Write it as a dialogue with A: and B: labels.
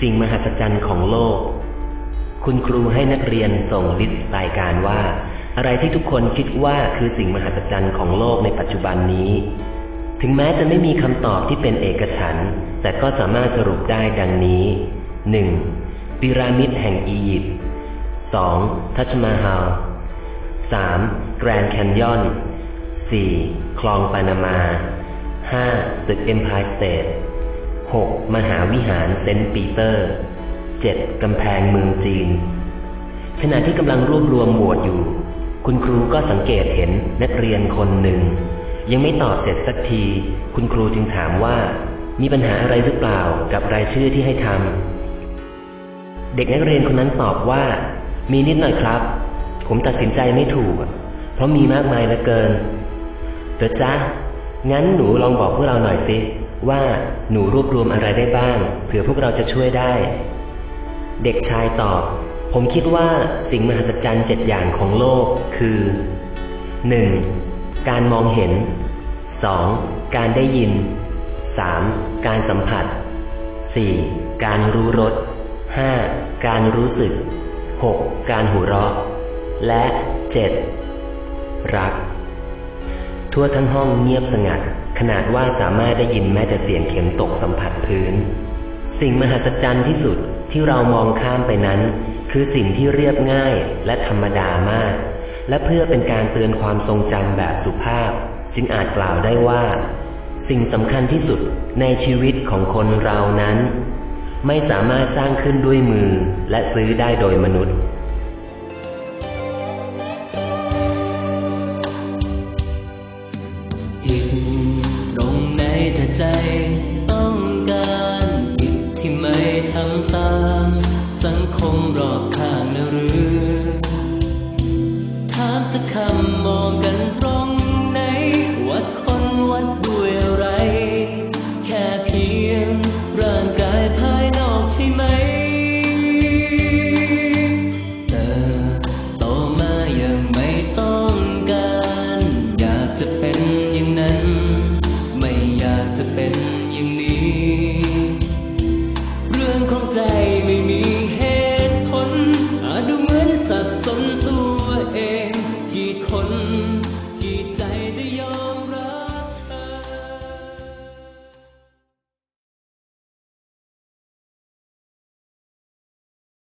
A: สิ่งมหัศจรรย์ของโลก คุณครูให้นักเรียนส่งลิสต์รายการว่า อะไรที่ทุกคนคิดว่าคือสิ่งมหัศจรรย์ของโลกในปัจจุบันนี้ ถึงแม้จะไม่มีคำตอบที่เป็นเอกฉันท์แต่ก็สามารถสรุปได้ดังนี้ 1. ปิรามิดแห่งอียิปต์ 2. ทัชมาฮาล 3. แกรนด์แคนยอน 4. คลองปานามา 5. ตึกเอ็มพายสเตท 6. มหาวิหารเซนต์ปีเตอร์ 7. กำแพงเมืองจีน ขณะที่กำลังรวบรวมหมวดอยู่ คุณครูก็สังเกตเห็นนักเรียนคนหนึ่ง ยังไม่ตอบเสร็จสักที คุณครูจึงถามว่า มีปัญหาอะไรหรือเปล่ากับรายชื่อที่ให้ทำเด็กนักเรียนคนนั้นตอบว่า มีนิดหน่อยครับ ผมตัดสินใจไม่ถูก เพราะมีมากมายเหลือเกินเดี๋ยวจ๊ะงั้นหนูลองบอกพวกเราหน่อยสิ ว่าหนูรวบรวมอะไรได้บ้าง เผื่อพวกเราจะช่วยได้ เด็กชายตอบ ผมคิดว่าสิ่งมหัศจรรย์เจ็ดอย่างของโลกคือ 1. การมองเห็น 2. การได้ยิน 3. การสัมผัส 4. การรู้รส 5. การรู้สึก 6. การหูเราะ และ 7. รัก ทั่วทั้งห้องเงียบสงัด ขนาดว่าสามารถได้ยินแม้แต่เสียงเข็มตกสัมผัสพื้น สิ่งมหัศจรรย์ที่สุดที่เรามองข้ามไปนั้น คือสิ่งที่เรียบง่ายและธรรมดามาก และเพื่อเป็นการเตือนความทรงจำแบบสุภาพ จึงอาจกล่าวได้ว่า สิ่งสำคัญที่สุดในชีวิตของคนเรานั้น ไม่สามารถสร้างขึ้นด้วยมือและซื้อได้โดยมนุษย์